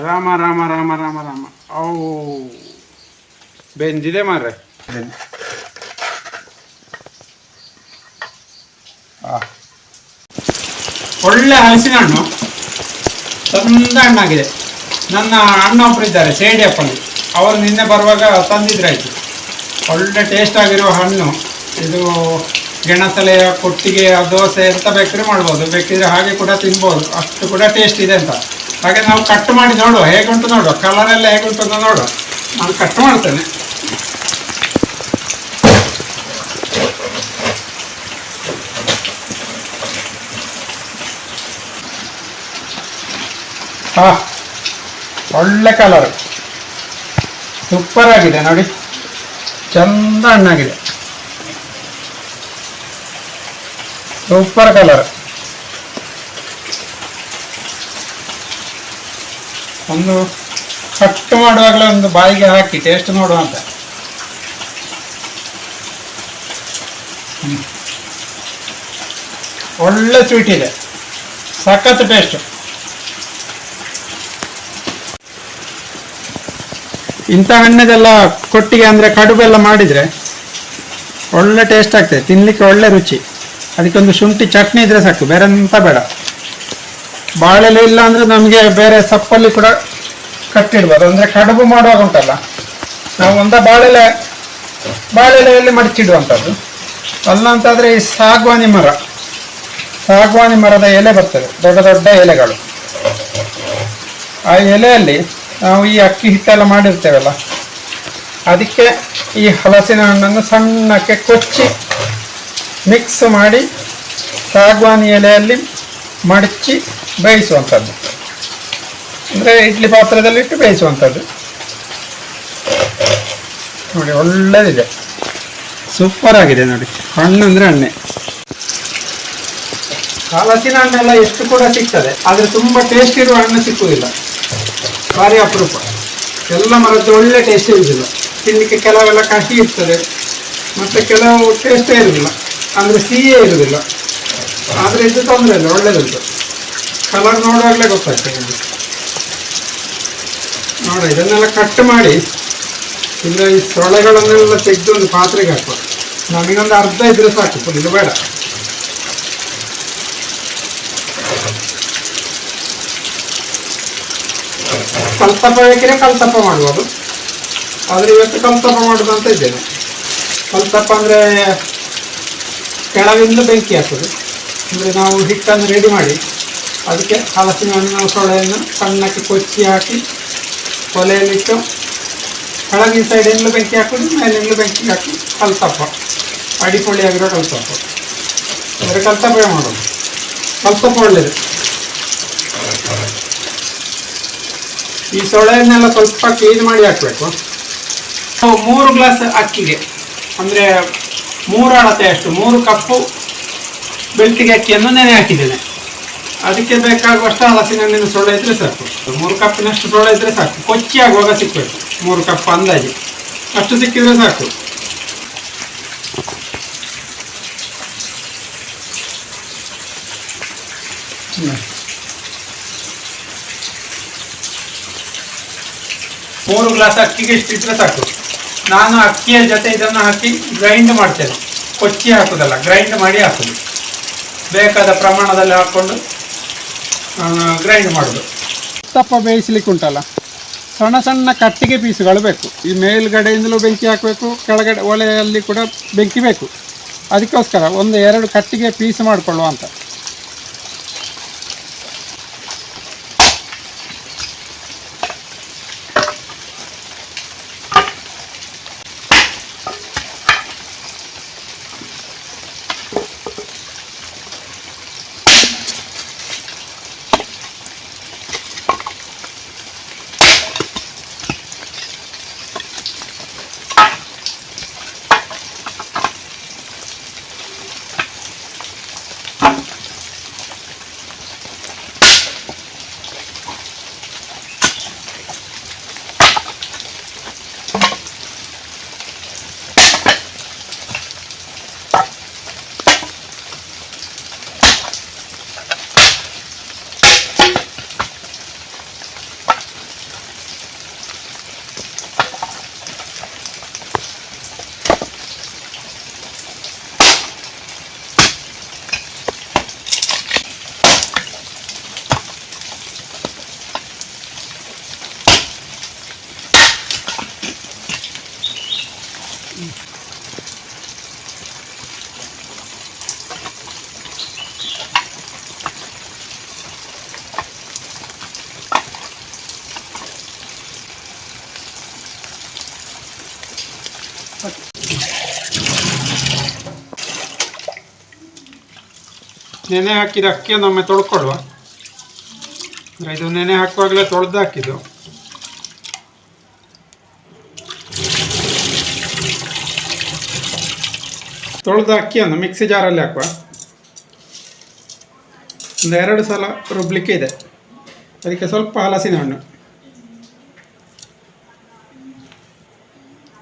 ರಾಮ ರಾಮ ರಾಮ ರಾಮ ರಾಮ. ಔ. ಬೆಂದಿದೆ ಮಾರ್ರೆ. ಒಳ್ಳೆ ಹಲಸಿನ ಹಣ್ಣು. ಚಂದ ಹಣ್ಣಾಗಿದೆ. ನನ್ನ ಅಣ್ಣ ಒಬ್ರು ಇದ್ದಾರೆ ಸೇಡಿಯಪ್ಪಲ್ಲಿ ಅವರು ನಿನ್ನೆ ಬರುವಾಗ ತಂದಿದ್ರಾಯ್ತು. ಒಳ್ಳೆ ಟೇಸ್ಟ್ ಆಗಿರೋ ಹಣ್ಣು. ಇದು ಗೆಣಸಲೆಯ ಕೊಟ್ಟಿಗೆ ದೋಸೆ ಎಂತ ಬೇಕಾದ್ರೆ ಮಾಡ್ಬೋದು. ಬೇಕಿದ್ರೆ ಹಾಗೆ ಕೂಡ ತಿನ್ಬೋದು. ಅಷ್ಟು ಕೂಡ ಟೇಸ್ಟ್ ಇದೆ ಅಂತ. ಹಾಗೆ ನಾವು ಕಟ್ ಮಾಡಿ ನೋಡುವ. ಹೇಗುಂಟು ನೋಡುವ? ಕಲರ್ ಎಲ್ಲ ಹೇಗುಂಟು ಅಂತ ನೋಡುವ. ನಾನು ಕಟ್ ಮಾಡ್ತೇನೆ. ಹಾ, ಒಳ್ಳೆ ಕಲರ್ ಸೂಪರ್ ಆಗಿದೆ, ನೋಡಿ. ಚಂದ ಹಣ್ಣಾಗಿದೆ. ಸೂಪರ್ ಕಲರ್ ಒಂದು ಕಟ್ ಮಾಡುವಾಗಲೇ ಒಂದು ಬಾಯಿಗೆ ಹಾಕಿ ಟೇಸ್ಟ್ ನೋಡುವ ಅಂತ. ಒಳ್ಳೆ ಸ್ವೀಟ್ ಇದೆ. ಸಖತ್ ಟೇಸ್ಟ್ ಇಂಥ ಹಣ್ಣದೆಲ್ಲ ಕೊಟ್ಟಿಗೆ ಅಂದರೆ ಕಡುಬೆಲ್ಲ ಮಾಡಿದರೆ ಒಳ್ಳೆ ಟೇಸ್ಟ್ ಆಗ್ತದೆ. ತಿನ್ನಲಿಕ್ಕೆ ಒಳ್ಳೆ ರುಚಿ. ಅದಕ್ಕೊಂದು ಶುಂಠಿ ಚಟ್ನಿ ಇದ್ರೆ ಸಾಕು ಬೇರೆ ಎಂತ ಬೇಡ. ಬಾಳೆಲೆ ಇಲ್ಲ ಅಂದ್ರೆ ನಮಗೆ ಬೇರೆ ಸಪ್ಪಲ್ಲಿ ಕೂಡ ಕಟ್ಟಿಡ್ಬೋದು. ಅಂದರೆ ಕಡುಬು ಮಾಡುವಾಗ ಉಂಟಲ್ಲ? ನಾವು ಒಂದ ಬಾಳೆಲೆ, ಬಾಳೆಲೆಯಲ್ಲಿ ಮಡಚಿಡುವಂಥದ್ದು. ಅಲ್ಲ ಅಂತಾದರೆ ಈ ಸಾಗವಾನಿ ಮರ. ಸಾಗವಾನಿ ಮರದ ಎಲೆ ಬರ್ತದೆ, ದೊಡ್ಡ ದೊಡ್ಡ ಎಲೆಗಳು. ಆ ಎಲೆಯಲ್ಲಿ ನಾವು ಈ ಅಕ್ಕಿ ಹಿಟ್ಟೆಲ್ಲ ಮಾಡಿರ್ತೇವಲ್ಲ, ಅದಕ್ಕೆ ಈ ಹಲಸಿನ ಹಣ್ಣನ್ನು ಸಣ್ಣಕ್ಕೆ ಕೊಚ್ಚಿ ಮಿಕ್ಸ್ ಮಾಡಿ ಸಾಗವಾನಿ ಎಲೆಯಲ್ಲಿ ಮಡಚಿ ಬೇಯಿಸುವಂಥದ್ದು. ಅಂದರೆ ಇಡ್ಲಿ ಪಾತ್ರದಲ್ಲಿಟ್ಟು ಬೇಯಿಸುವಂಥದ್ದು. ನೋಡಿ ಒಳ್ಳೆದಿದೆ. ಸೂಪರ್ ಆಗಿದೆ ನೋಡಿ. ಹಣ್ಣು ಅಂದರೆ ಹಣ್ಣೆ. ಹಲಸಿನ ಹಣ್ಣೆಲ್ಲ ಎಷ್ಟು ಕೂಡ ಸಿಗ್ತದೆ ಆದರೆ ತುಂಬ ಟೇಸ್ಟ್ ಇರುವ ಹಣ್ಣು ಸಿಕ್ಕುವುದಿಲ್ಲ. ಭಾರಿ ಅಪರೂಪ ಎಲ್ಲ ಮರದ್ದು ಒಳ್ಳೆ ಟೇಸ್ಟ್ ಇರುವುದಿಲ್ಲ. ತಿನ್ನಲಿಕ್ಕೆ ಕೆಲವೆಲ್ಲ ಕಹಿ ಇರ್ತದೆ ಮತ್ತು ಕೆಲವು ಟೇಸ್ಟೇ ಇರುವುದಿಲ್ಲ. ಅಂದರೆ ಸಿಹಿಯೇ ಇರುವುದಿಲ್ಲ. ಆದರೆ ಇದು ತೊಂದರೆ ಇಲ್ಲ, ಒಳ್ಳೇದುಂಟು. ಕಲರ್ ನೋಡುವಾಗಲೇ ಗೊತ್ತಾಗ್ತದೆ ನೋಡ, ಇದನ್ನೆಲ್ಲ ಕಟ್ ಮಾಡಿ ಇಲ್ಲ ಈ ಸೊಳೆಗಳನ್ನೆಲ್ಲ ತೆಗೆದು ಒಂದು ಪಾತ್ರೆಗೆ ಹಾಕುವ. ನಮಗೊಂದು ಅರ್ಧ ಇದ್ರೆ ಸಾಕು ಇದು ಬೇಡ. ಕಲ್ತಪ್ಪ ಬೇಕಿದ್ರೆ ಕಲ್ತಪ್ಪ ಮಾಡ್ಬೋದು ಆದರೆ ಇವತ್ತು ಕಲ್ತಪ್ಪ ಮಾಡೋದು ಅಂತ ಇದ್ದೇನೆ. ಕಲ್ತಪ್ಪ ಅಂದರೆ ಕೆಳಗಿಂದ ಬೆಂಕಿ ಹಾಕೋದು. ಅಂದರೆ ನಾವು ಹಿಟ್ಟನ್ನು ರೆಡಿ ಮಾಡಿ, ಅದಕ್ಕೆ ಹಲಸಿನ ಹಣ್ಣಿನ ಸೊಳೆಯನ್ನು ಸಣ್ಣಕ್ಕೆ ಕೊಚ್ಚಿ ಹಾಕಿ ಒಲೆಯಲ್ಲಿಟ್ಟು ಕೆಳಗಿನ ಎಲ್ಲ ಬೆಂಕಿ ಹಾಕೋದು, ಮೇಲಿಂದಲೂ ಬೆಂಕಿ ಹಾಕಿ ಕಲ್ತಪ್ಪ ಅಡಿಪೊಳಿ ಆಗಿರೋ ಕಲ್ತಪ್ಪ ಅಂದರೆ ಕಲ್ತಪ್ಪ ಮಾಡೋದು? ಕಲ್ತಪ್ಪ ಒಳ್ಳೆಯದು ಈ ಸೊಳೆಯನ್ನೆಲ್ಲ ಸ್ವಲ್ಪ ಕ್ಲೀನ್ ಮಾಡಿ ಹಾಕಬೇಕು. ಮೂರು ಗ್ಲಾಸ್ ಅಕ್ಕಿಗೆ, ಅಂದರೆ ಮೂರು ಅಳತೆ ಅಷ್ಟು, ಮೂರು ಕಪ್ಪು ಬೆಳ್ತಿಗೆ ಅಕ್ಕಿಯನ್ನು ನೆನೆ ಹಾಕಿದ್ದೇನೆ. ಅದಕ್ಕೆ ಬೇಕಾಗುವಷ್ಟು ಹಲಸಿನ ಹಣ್ಣಿನ ಸೊಳ್ಳೆ ಇದ್ರೆ ಸಾಕು. ಮೂರು ಕಪ್ಪಿನಷ್ಟು ಸೊಳ್ಳೆ ಇದ್ರೆ ಸಾಕು. ಕೊಚ್ಚಿ ಆಗುವಾಗ ಸಿಕ್ಕಬೇಕು ಮೂರು ಕಪ್ ಅಂದಾಜು. ಅಷ್ಟು ಸಿಕ್ಕಿದ್ರೆ ಸಾಕು. ಮೂರು ಗ್ಲಾಸ್ ಅಕ್ಕಿಗೆ ಇಷ್ಟಿದ್ರೆ ಸಾಕು. ನಾನು ಅಕ್ಕಿಯ ಜೊತೆ ಇದನ್ನು ಹಾಕಿ ಗ್ರೈಂಡ್ ಮಾಡ್ತೇನೆ. ಕೊಚ್ಚಿ ಹಾಕೋದಲ್ಲ ಗ್ರೈಂಡ್ ಮಾಡಿ ಹಾಕೋದು. ಬೇಕಾದ ಪ್ರಮಾಣದಲ್ಲಿ ಹಾಕ್ಕೊಂಡು ಗ್ರೈಂಡ್ ಮಾಡೋದು. ತಪ್ಪ ಬೇಯಿಸ್ಲಿಕ್ಕೆ ಉಂಟಲ್ಲ? ಸಣ್ಣ ಸಣ್ಣ ಕಟ್ಟಿಗೆ ಪೀಸುಗಳು ಬೇಕು. ಈ ಮೇಲ್ಗಡೆಯಿಂದಲೂ ಬೆಂಕಿ ಹಾಕಬೇಕು, ಕೆಳಗಡೆ ಒಲೆಯಲ್ಲಿ ಕೂಡ ಬೆಂಕಿ ಬೇಕು. ಅದಕ್ಕೋಸ್ಕರ ಒಂದು ಎರಡು ಕಟ್ಟಿಗೆ ಪೀಸ್ ಮಾಡಿಕೊಳ್ಳುವ ಅಂತ. ನೆನೆ ಹಾಕಿದ ಅಕ್ಕಿಯನ್ನು ಒಮ್ಮೆ ತೊಳ್ಕೊಳ್ಳುವ. ಅಂದರೆ ಇದು ನೆನೆ ಹಾಕುವಾಗಲೇ ತೊಳೆದು ಹಾಕಿದ್ದು. ತೊಳೆದ ಅಕ್ಕಿಯನ್ನು ಮಿಕ್ಸಿ ಜಾರಲ್ಲಿ ಹಾಕುವ. ಒಂದು ಎರಡು ಸಲ ರುಬ್ಲಿಕ್ಕೆ ಇದೆ. ಅದಕ್ಕೆ ಸ್ವಲ್ಪ ಹಲಸಿನ ಹಣ್ಣು.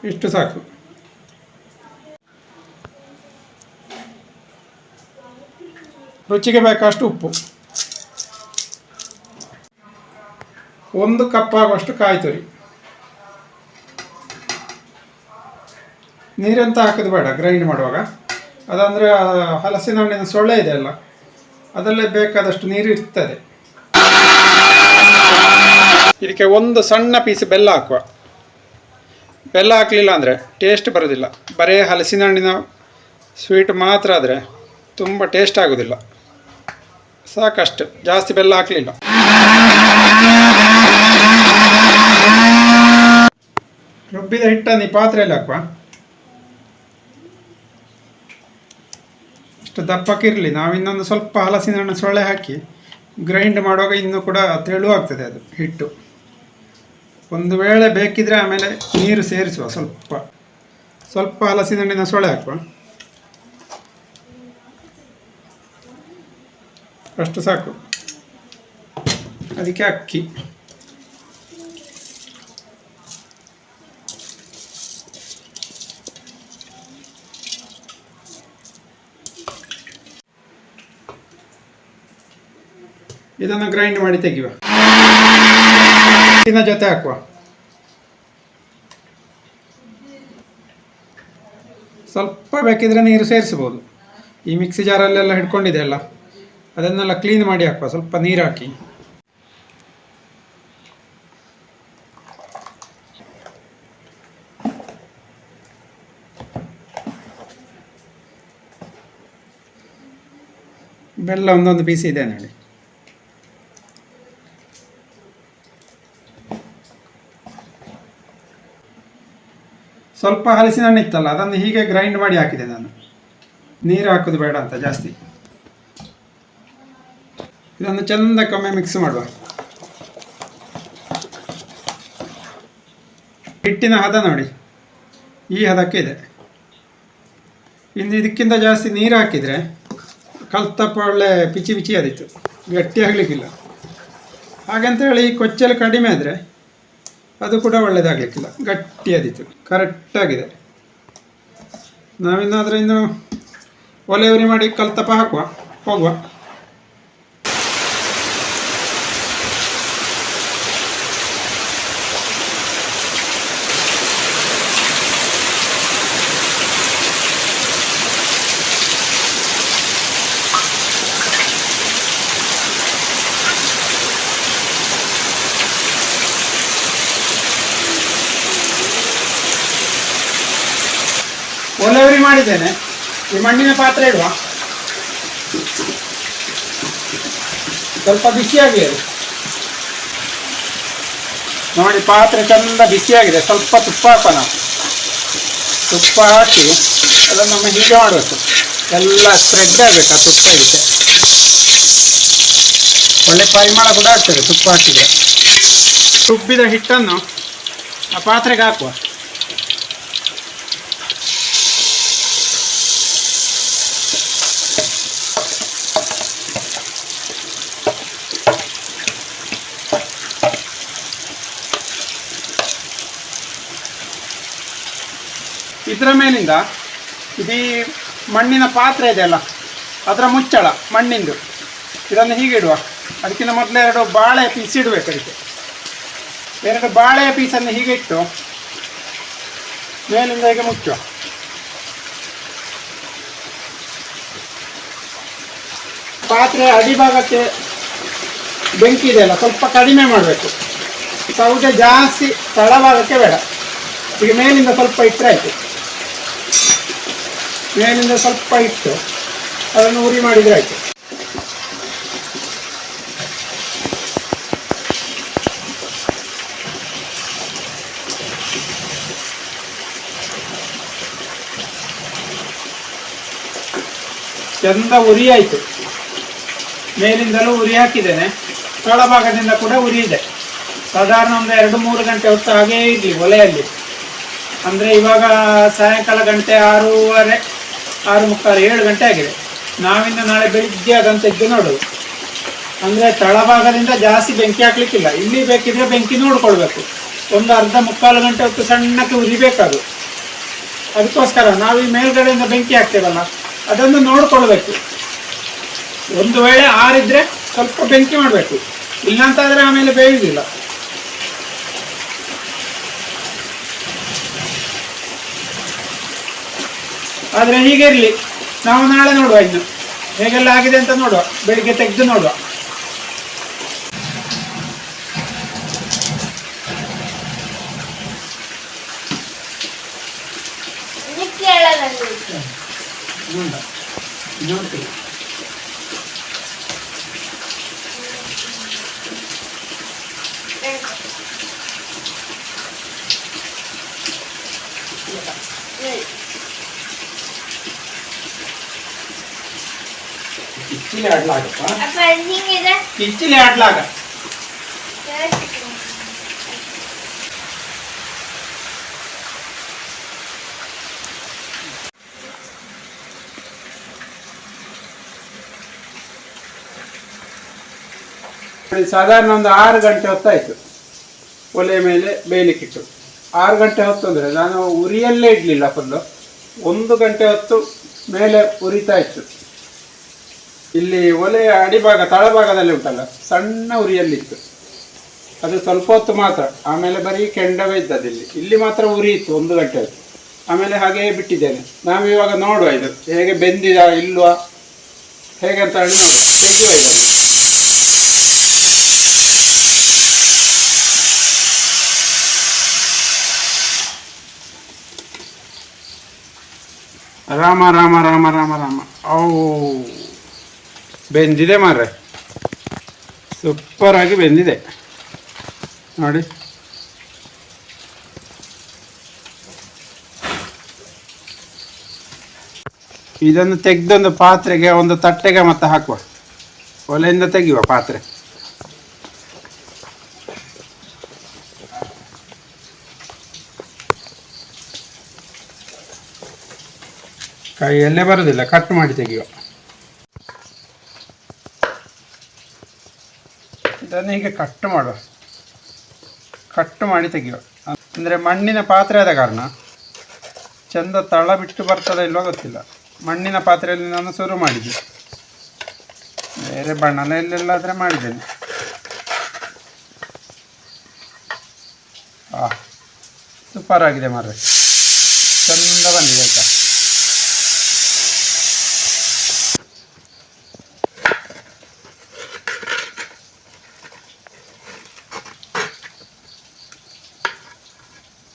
ಇಷ್ಟು ಸಾಕು. ರುಚಿಗೆ ಬೇಕಷ್ಟು ಉಪ್ಪು. ಒಂದು ಕಪ್ ಆಗುವಷ್ಟು ಕಾಯಿ ತುರಿ. ನೀರಂತ ಹಾಕೋದು ಬೇಡ ಗ್ರೈಂಡ್ ಮಾಡುವಾಗ. ಅದಂದರೆ ಹಲಸಿನ ಹಣ್ಣಿನ ಸೊಳ್ಳೆ ಇದೆ ಅಲ್ಲ, ಅದರಲ್ಲೇ ಬೇಕಾದಷ್ಟು ನೀರು ಇರ್ತದೆ. ಇದಕ್ಕೆ ಒಂದು ಸಣ್ಣ ಪೀಸ್ ಬೆಲ್ಲ ಹಾಕುವ. ಬೆಲ್ಲ ಹಾಕಲಿಲ್ಲ ಅಂದರೆ ಟೇಸ್ಟ್ ಬರೋದಿಲ್ಲ. ಬರೀ ಹಲಸಿನ ಹಣ್ಣಿನ ಸ್ವೀಟ್ ಮಾತ್ರ ಆದರೆ ತುಂಬ ಟೇಸ್ಟ್ ಆಗೋದಿಲ್ಲ. ಸಾಕಷ್ಟು. ಜಾಸ್ತಿ ಬೆಲ್ಲ ಹಾಕಲಿಲ್ಲ. ರುಬ್ಬಿದ ಹಿಟ್ಟನ್ನು ಈ ಪಾತ್ರೆಯಲ್ಲಿ ಹಾಕುವ? ಇಷ್ಟು ದಪ್ಪಕ್ಕಿರಲಿ. ನಾವು ಇನ್ನೊಂದು ಸ್ವಲ್ಪ ಹಲಸಿನ ಹಣ್ಣು ಸೊಳ್ಳೆ ಹಾಕಿ ಗ್ರೈಂಡ್ ಮಾಡುವಾಗ ಇನ್ನೂ ಕೂಡ ತೆಳು ಆಗ್ತದೆ ಅದು, ಹಿಟ್ಟು. ಒಂದು ವೇಳೆ ಬೇಕಿದ್ರೆ ಆಮೇಲೆ ನೀರು ಸೇರಿಸುವ ಸ್ವಲ್ಪ. ಸ್ವಲ್ಪ ಹಲಸಿನ ಹಣ್ಣಿನ ಸೊಳ್ಳೆ ಹಾಕುವ? ಅಷ್ಟು ಸಾಕು. ಅದಕ್ಕೆ ಅಕ್ಕಿ. ಇದನ್ನು ಗ್ರೈಂಡ್ ಮಾಡಿ ತೆಗೆಯುವ. ಇದನ್ನ ಜೊತೆ ಹಾಕುವ. ಸ್ವಲ್ಪ ಬೇಕಿದ್ರೆ ನೀರು ಸೇರಿಸ್ಬೋದು ಈ ಮಿಕ್ಸಿ ಜಾರಲ್ಲೆಲ್ಲ ಹಿಡ್ಕೊಂಡಿದೆ ಅಲ್ಲ? ಅದನ್ನೆಲ್ಲ ಕ್ಲೀನ್ ಮಾಡಿ ಹಾಕುವ, ಸ್ವಲ್ಪ ನೀರು ಹಾಕಿ. ಬೆಲ್ಲ ಒಂದೊಂದು ಪೀಸ್ ಇದೆ ನೋಡಿ. ಸ್ವಲ್ಪ ಹಲಸಿನ ಹಣ್ಣು ಇತ್ತಲ್ಲ ಅದನ್ನು ಹೀಗೆ ಗ್ರೈಂಡ್ ಮಾಡಿ ಹಾಕಿದೆ ನಾನು. ನೀರು ಹಾಕೋದು ಬೇಡ ಅಂತ ಜಾಸ್ತಿ. ಇದನ್ನು ಚೆಂದಕ್ಕೊಮ್ಮೆ ಮಿಕ್ಸ್ ಮಾಡುವ. ಹಿಟ್ಟಿನ ಹದ ನೋಡಿ. ಈ ಹದಕ್ಕೆ ಇದೆ. ಇನ್ನು ಇದಕ್ಕಿಂತ ಜಾಸ್ತಿ ನೀರು ಹಾಕಿದರೆ ಕಲ್ತಪ್ಪ ಒಳ್ಳೆ ಪಿಚಿ ಪಿಚಿ ಆದಿತ್ತು ಗಟ್ಟಿ ಆಗಲಿಕ್ಕಿಲ್ಲ. ಹಾಗಂತ ಹೇಳಿ ಕೊಚ್ಚಲು ಕಡಿಮೆ ಆದರೆ ಅದು ಕೂಡ ಒಳ್ಳೆಯದಾಗಲಿಕ್ಕಿಲ್ಲ ಗಟ್ಟಿ ಆದಿತ್ತು ಕರೆಕ್ಟಾಗಿದೆ ನಾವಿನ್ನಾದರೂ ಇನ್ನು ಒಲೆ ಉರಿ ಮಾಡಿ ಕಲ್ತಪ್ಪ ಹಾಕುವ. ಹೋಗುವ ಒಲೆ ಉರಿ ಮಾಡಿದ್ದೇನೆ. ಈ ಮಣ್ಣಿನ ಪಾತ್ರೆ ಇಡುವ ಸ್ವಲ್ಪ ಬಿಸಿಯಾಗಿ ನೋಡಿ, ಪಾತ್ರೆ ಚಂದ ಬಿಸಿಯಾಗಿದೆ. ಸ್ವಲ್ಪ ತುಪ್ಪ ಹಾಕೋಣ. ತುಪ್ಪ ಹಾಕಿ ಅದನ್ನು ನಮ್ಮ ಹೀಗೆ ಮಾಡಬೇಕು. ಎಲ್ಲ ಸ್ಪ್ರೆಡ್ ಆಗಬೇಕು ಆ ತುಪ್ಪ ಇದಕ್ಕೆ ಒಳ್ಳೆ ಪರಿಮಳ ಕೂಡ ಆಗ್ತದೆ ತುಪ್ಪ ಹಾಕಿದೆ ತುಪ್ಪಿದ ಹಿಟ್ಟನ್ನು ಆ ಪಾತ್ರೆಗೆ ಹಾಕುವ. ಇದರ ಮೇಲಿಂದ ಇದೀ ಮಣ್ಣಿನ ಪಾತ್ರೆ ಇದೆಯಲ್ಲ ಅದರ ಮುಚ್ಚಳ ಮಣ್ಣಿಂದು. ಇದನ್ನು ಹೀಗೆ ಇಡುವ. ಅದಕ್ಕಿಂತ ಮೊದಲು ಎರಡು ಬಾಳೆ ಪೀಸ್ ಇಡಬೇಕು ಅದಕ್ಕೆ. ಎರಡು ಬಾಳೆ ಪೀಸನ್ನು ಹೀಗೆ ಇಟ್ಟು ಮೇಲಿಂದ ಹೀಗೆ ಮುಚ್ಚುವ. ಪಾತ್ರೆ ಅಡಿಭಾಗಕ್ಕೆ ಬೆಂಕಿ ಇದೆಯಲ್ಲ ಸ್ವಲ್ಪ ಕಡಿಮೆ ಮಾಡಬೇಕು. ಸೌದೆ ಜಾಸ್ತಿ ತಳಭಾಗಕ್ಕೆ ಬೇಡ. ಈಗ ಮೇಲಿಂದ ಸ್ವಲ್ಪ ಇಟ್ಟರೆ ಆಯಿತು. ಮೇಲಿಂದ ಸ್ವಲ್ಪ ಇಟ್ಟು ಅದನ್ನು ಉರಿ ಮಾಡಿದರೆ ಆಯಿತು. ಚಂದ ಉರಿ ಆಯಿತು. ಮೇಲಿಂದಲೂ ಉರಿ ಹಾಕಿದ್ದೇನೆ. ತಳಭಾಗದಿಂದ ಕೂಡ ಉರಿ ಇದೆ. ಸಾಧಾರಣ ಒಂದು ಎರಡು ಮೂರು ಗಂಟೆ ಹೊತ್ತು ಹಾಗೇ ಇರಲಿ, ಒಲೆಯಲ್ಲಿ. ಅಂದರೆ ಇವಾಗ ಸಾಯಂಕಾಲ ಗಂಟೆ ಆರೂವರೆ ಆರು ಮುಕ್ಕಾಲು ಏಳು ಗಂಟೆ ಆಗಿದೆ. ನಾವಿನ್ನು ನಾಳೆ ಬೆಳಿಗ್ಗೆ ಅದಂತ ಇದ್ದು ನೋಡೋದು. ಅಂದರೆ ತಳಭಾಗದಿಂದ ಜಾಸ್ತಿ ಬೆಂಕಿ ಹಾಕ್ಲಿಕ್ಕಿಲ್ಲ. ಇಲ್ಲಿ ಬೇಕಿದ್ರೆ ಬೆಂಕಿ ನೋಡ್ಕೊಳ್ಬೇಕು. ಒಂದು ಅರ್ಧ ಮುಕ್ಕಾಲು ಗಂಟೆ ಹೊತ್ತು ಸಣ್ಣಕ್ಕೆ ಉರಿಬೇಕದು. ಅದಕ್ಕೋಸ್ಕರ ನಾವು ಈ ಮೇಲ್ಗಡೆಯಿಂದ ಬೆಂಕಿ ಹಾಕ್ತೇವಲ್ಲ, ಅದನ್ನು ನೋಡ್ಕೊಳ್ಬೇಕು. ಒಂದು ವೇಳೆ ಆರಿದ್ರೆ ಸ್ವಲ್ಪ ಬೆಂಕಿ ಮಾಡಬೇಕು. ಇಲ್ಲಾಂತಾದ್ರೆ ಆಮೇಲೆ ಬೇಯುವುದಿಲ್ಲ ಆದರೆ ಹೀಗೆ ಇರಲಿ. ನಾವು ನಾಳೆ ನೋಡುವ ಇನ್ನು. ಹೇಗೆಲ್ಲ ಆಗಿದೆ ಅಂತ ನೋಡುವ. ಬೆಳಿಗ್ಗೆ ತೆಗೆದು ನೋಡುವ. ಕಿಚ್ಚಿಲಿ ಆಡ್ಲಾಗಪ್ಪ ಕಿಚ್ಚಿಲಿ ಆಡ್ಲಾಗ ಸಾಧಾರಣ ಒಂದು ಆರು ಗಂಟೆ ಹೊತ್ತಾಯ್ತು. ಒಲೆ ಮೇಲೆ ಬೇಯಲಿಕ್ಕಿಟ್ಟು ಆರು ಗಂಟೆ ಹೊತ್ತು ಅಂದರೆ ನಾನು ಉರಿಯಲ್ಲೇ ಇಡಲಿಲ್ಲ ಫುಲ್ಲು ಒಂದು ಗಂಟೆ ಹೊತ್ತು ಮೇಲೆ ಉರಿತಾ ಇತ್ತು. ಇಲ್ಲಿ ಒಲೆಯ ಅಡಿಭಾಗ, ತಳಭಾಗದಲ್ಲಿ ಉಂಟಲ್ಲ, ಸಣ್ಣ ಉರಿಯಲ್ಲಿತ್ತು. ಅದು ಸ್ವಲ್ಪ ಹೊತ್ತು ಮಾತ್ರ, ಆಮೇಲೆ ಬರೀ ಕೆಂಡವೇ ಇದ್ದದ್ದು ಇಲ್ಲಿ. ಇಲ್ಲಿ ಮಾತ್ರ ಇತ್ತು, ಒಂದು ಗಂಟೆ ಆಯಿತು. ಆಮೇಲೆ ಹಾಗೆಯೇ ಬಿಟ್ಟಿದ್ದೇನೆ. ನಾವು ಇವಾಗ ನೋಡುವ ಇದು, ಹೇಗೆ ಬೆಂದಿದ ಇಲ್ವಾ, ಹೇಗೆ ಅಂತ ಹೇಳಿ ತೆಗೆಯುವ ಇದನ್ನು ರಾಮ ರಾಮ ರಾಮ ರಾಮ ರಾಮ. ಅವು ಬೆಂದಿದೆ ಮಾರ್ರೆ. ಆಗಿ ಬೆಂದಿದೆ. ನೋಡಿ. ಇದನ್ನು ತೆಗೆದೊಂದು ಪಾತ್ರೆಗೆ ಒಂದು ತಟ್ಟೆಗೆ ಮತ್ತೆ ಹಾಕುವ. ಒಲೆಯಿಂದ ತೆಗೆಯುವ ಪಾತ್ರೆ. ಕೈಯಲ್ಲೇ ಬರೋದಿಲ್ಲ, ಕಟ್ ಮಾಡಿ ತೆಗೆಯುವ. ಇದನ್ನು ಹೀಗೆ ಕಟ್ ಮಾಡುವ ಕಟ್ ಮಾಡಿ ತೆಗೆಯುವ ಅಂದರೆ ಮಣ್ಣಿನ ಪಾತ್ರೆ ಆದ ಕಾರಣ. ಚಂದ ತಳ ಬಿಟ್ಟು ಬರ್ತದ ಇಲ್ವೋ ಗೊತ್ತಿಲ್ಲ. ಮಣ್ಣಿನ ಪಾತ್ರೆಯಲ್ಲಿ ನಾನು ಶುರು ಮಾಡಿದ್ದೆ. ಬೇರೆ ಬಣ್ಣಲೆಲ್ಲೆಲ್ಲಾದರೆ ಮಾಡಿದ್ದೇನೆ. ಸೂಪರ್ ಆಗಿದೆ ಮಾರ್ರೆ. ಚಂದ ಬಂದಿದೆ ಆಯ್ತಾ?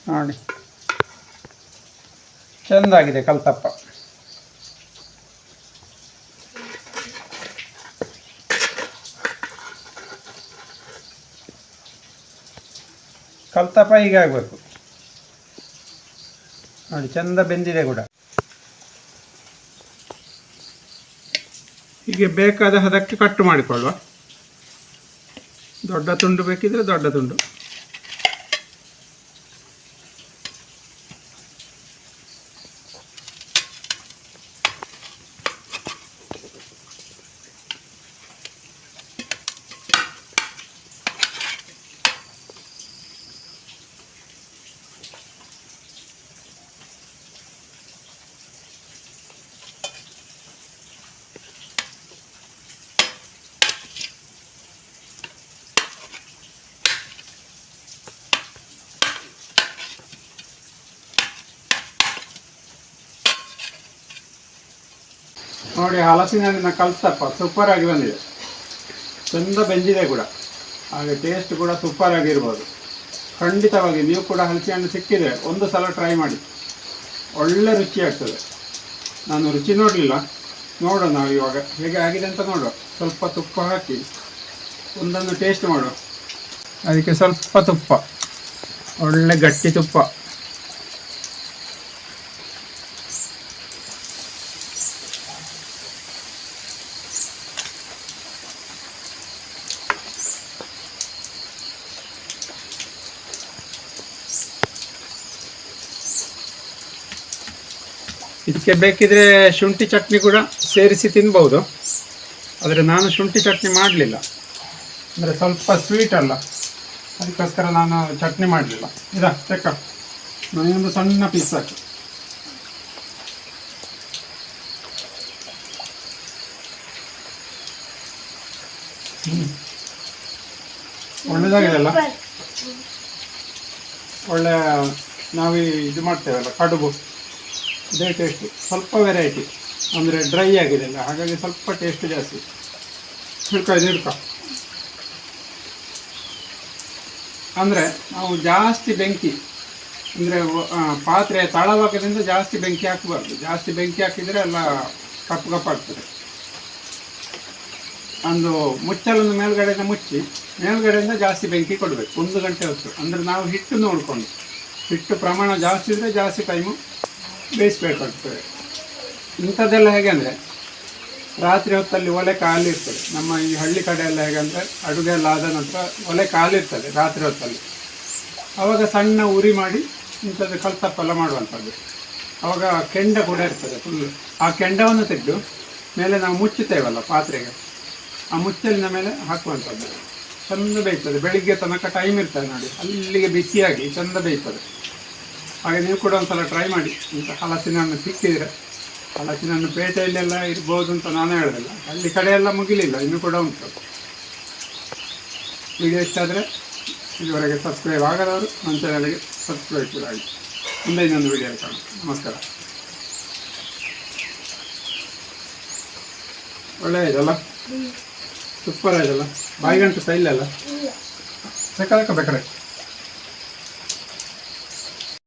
ನೋಡಿ. ಚೆಂದಾಗಿದೆ ಕಲ್ತಪ್ಪ. ಕಲ್ತಪ್ಪ ಹೀಗೆ ಆಗಬೇಕು. ನೋಡಿ, ಚೆಂದ ಬೆಂದಿದೆ ಕೂಡ. ಹೀಗೆ ಬೇಕಾದ ಹದಕ್ಕೆ ಕಟ್ಟು ಮಾಡಿಕೊಳ್ಳುವ. ದೊಡ್ಡ ತುಂಡು ಬೇಕಿದ್ರೆ ದೊಡ್ಡ ತುಂಡು. ನೋಡಿ ಹಲಸಿನ ಹಣ್ಣಿನ ಸೂಪರ್ ಆಗಿ ಬಂದಿದೆ. ಚಂದ ಬೆಂದಿದೆ ಕೂಡ. ಹಾಗೆ ಟೇಸ್ಟ್ ಕೂಡ ಸೂಪರ್ ಆಗಿರ್ಬೋದು. ಖಂಡಿತವಾಗಿ ನೀವು ಕೂಡ ಹಲಸಿನ ಹಣ್ಣು ಸಿಕ್ಕಿದೆ ಒಂದು ಸಲ ಟ್ರೈ ಮಾಡಿ. ಒಳ್ಳೆ ರುಚಿ ಆಗ್ತದೆ. ನಾನು ರುಚಿ ನೋಡಲಿಲ್ಲ. ನೋಡೋಣ ನಾವು ಇವಾಗ ಹೇಗೆ ಆಗಿದೆ ಅಂತ ನೋಡುವ. ಸ್ವಲ್ಪ ತುಪ್ಪ ಹಾಕಿ ಒಂದನ್ನು ಟೇಸ್ಟ್ ಮಾಡುವ. ಅದಕ್ಕೆ ಸ್ವಲ್ಪ ತುಪ್ಪ. ಒಳ್ಳೆ ಗಟ್ಟಿ ತುಪ್ಪ. ಇದಕ್ಕೆ ಬೇಕಿದ್ರೆ ಶುಂಠಿ ಚಟ್ನಿ ಕೂಡ ಸೇರಿಸಿ ತಿನ್ಬೋದು ಆದರೆ ನಾನು ಶುಂಠಿ ಚಟ್ನಿ ಮಾಡಲಿಲ್ಲ. ಅಂದರೆ ಸ್ವಲ್ಪ ಸ್ವೀಟ್ ಅಲ್ಲ. ಅದಕ್ಕೋಸ್ಕರ ನಾನು ಚಟ್ನಿ ಮಾಡಲಿಲ್ಲ. ಇದಾ ಚೆಕ್ಕ ನನಗೊಂದು ಸಣ್ಣ ಪೀಸ್ ಹಾಕಿ. ಹ್ಮ್. ಒಳ್ಳೆದಾಗಿದೆ ಅಲ್ಲ ಒಳ್ಳೆ ನಾವು ಇದು ಮಾಡ್ತೇವಲ್ಲ ಕಡುಬು. ಇದೇ ಟೇಸ್ಟ್ ಸ್ವಲ್ಪ ವೆರೈಟಿ ಅಂದರೆ ಡ್ರೈ ಆಗಿದೆ ಅಲ್ಲ, ಹಾಗಾಗಿ ಸ್ವಲ್ಪ ಟೇಸ್ಟ್ ಜಾಸ್ತಿ. ಹಿಡ್ಕೊ, ಇದು ಹಿಡ್ಕೊ. ಅಂದರೆ ನಾವು ಜಾಸ್ತಿ ಬೆಂಕಿ, ಅಂದರೆ ಪಾತ್ರೆ ತಳಭಾಗದಿಂದ ಜಾಸ್ತಿ ಬೆಂಕಿ ಹಾಕಬಾರ್ದು. ಜಾಸ್ತಿ ಬೆಂಕಿ ಹಾಕಿದರೆ ಎಲ್ಲ ಕಪ್ಪು ಕಪ್ಪಾಗ್ತದೆ ಒಂದು ಮುಚ್ಚಲನ್ನು ಮೇಲ್ಗಡೆಯಿಂದ ಮುಚ್ಚಿ, ಮೇಲ್ಗಡೆಯಿಂದ ಜಾಸ್ತಿ ಬೆಂಕಿ ಕೊಡಬೇಕು. ಒಂದು ಗಂಟೆ ಹೊತ್ತು. ಅಂದರೆ ನಾವು ಹಿಟ್ಟು ನೋಡಿಕೊಂಡು, ಹಿಟ್ಟು ಪ್ರಮಾಣ ಜಾಸ್ತಿ ಇದ್ದರೆ ಜಾಸ್ತಿ ಟೈಮು ಬೇಯಿಸ್ಬೇಕಾಗ್ತದೆ ಇಂಥದ್ದೆಲ್ಲ ಹೇಗೆ ಅಂದರೆ, ರಾತ್ರಿ ಹೊತ್ತಲ್ಲಿ ಒಲೆ ಕಾಲಿರ್ತದೆ. ನಮ್ಮ ಈ ಹಳ್ಳಿ ಕಡೆ ಎಲ್ಲ ಹೇಗೆ ಅಂದರೆ, ಅಡುಗೆ ಎಲ್ಲ ಆದ ನಂತರ ಒಲೆ ಕಾಲಿರ್ತದೆ ರಾತ್ರಿ ಹೊತ್ತಲ್ಲಿ. ಆವಾಗ ಸಣ್ಣ ಉರಿ ಮಾಡಿ ಇಂಥದ್ದು ಕಲ್ತಪ್ಪೆಲ್ಲ ಮಾಡುವಂಥದ್ದು. ಆವಾಗ ಕೆಂಡ ಕೂಡ ಇರ್ತದೆ ಫುಲ್ ಆ ಕೆಂಡವನ್ನು ತೆಗೆದು ಮೇಲೆ ನಾವು ಮುಚ್ಚುತ್ತೇವಲ್ಲ ಪಾತ್ರೆಗೆ, ಆ ಮುಚ್ಚಲಿನ ಮೇಲೆ ಹಾಕುವಂಥದ್ದು. ಚಂದ ಬೇಯ್ತದೆ. ಬೆಳಿಗ್ಗೆ ತನಕ ಟೈಮ್ ಇರ್ತದೆ ನೋಡಿ. ಅಲ್ಲಿಗೆ ಬಿಸಿಯಾಗಿ ಚಂದ ಬೇಯ್ತದೆ. ಹಾಗೆ ನೀವು ಕೂಡ ಒಂದ್ಸಲ ಟ್ರೈ ಮಾಡಿ. ಇಂಥ ಹಲಸಿನ ಹಣ್ಣು ಸಿಕ್ಕಿದ್ರೆ ಹಲಸಿನ ಹಣ್ಣು ಪೇಟೆಯಲ್ಲೆಲ್ಲ ಇರ್ಬೋದು ಅಂತ ನಾನು ಹೇಳೋದಿಲ್ಲ. ಅಲ್ಲಿ ಕಡೆಯೆಲ್ಲ ಮುಗಿಲಿಲ್ಲ ಇನ್ನೂ ಕೂಡ ಉಂಟು. ವಿಡಿಯೋ ಇಷ್ಟ ಆದರೆ ಇದುವರೆಗೆ ಸಬ್ಸ್ಕ್ರೈಬ್ ಆಗದವರು ನನ್ನ ಚಾನಲ್ಗೆ ಸಬ್ಸ್ಕ್ರೈಬ್ ಕೂಡ ಆಗಿ ಮುಂದೆ ಇನ್ನೊಂದು ವಿಡಿಯೋ ಕಾಣ ನಮಸ್ಕಾರ. ಒಳ್ಳೆ ಇದಲ್ಲ ಸೂಪರ್ ಆಯ್ತಲ್ಲ? ಬಾಯಿಗಂಟು ಸ್ಟೈಲ್ ಅಲ್ಲ? ಇಲ್ಲ. ಬೇಕಾದ ಬೇಕಾರೆ